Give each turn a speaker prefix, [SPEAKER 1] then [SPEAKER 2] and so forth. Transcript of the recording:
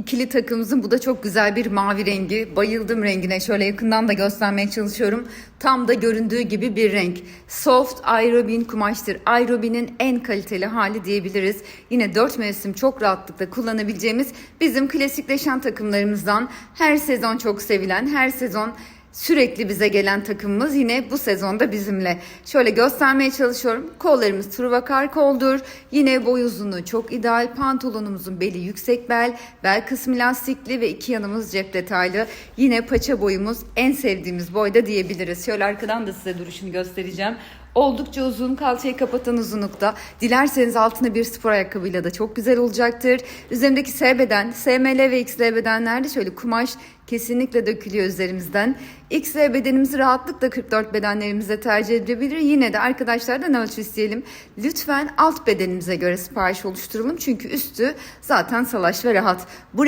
[SPEAKER 1] İkili takımımızın bu da çok güzel bir mavi rengi. Bayıldım rengine. Şöyle yakından da göstermeye çalışıyorum. Tam da göründüğü gibi bir renk. Soft aerobin kumaştır. Aerobinin en kaliteli hali diyebiliriz. Yine 4 mevsim çok rahatlıkla kullanabileceğimiz bizim klasikleşen takımlarımızdan her sezon çok sevilen, her sezon sürekli bize gelen takımımız yine bu sezonda bizimle. Şöyle göstermeye çalışıyorum. Kollarımız Truvakar koldur. Yine boy uzunluğu çok ideal. Pantolonumuzun beli yüksek bel. Bel kısmı lastikli ve iki yanımız cep detaylı. Yine paça boyumuz en sevdiğimiz boyda diyebiliriz. Şöyle arkadan da size duruşunu göstereceğim. Oldukça uzun, kalçayı kapatan uzunlukta. Dilerseniz altına bir spor ayakkabıyla da çok güzel olacaktır. Üzerimdeki S beden, SML ve XL bedenlerde şöyle kumaş kesinlikle dökülüyor üzerimizden. XL bedenimizi rahatlıkla 44 bedenlerimize tercih edilebilir. Yine de arkadaşlardan ölçü isteyelim. Lütfen alt bedenimize göre sipariş oluşturalım. Çünkü üstü zaten salaş ve rahat. Bu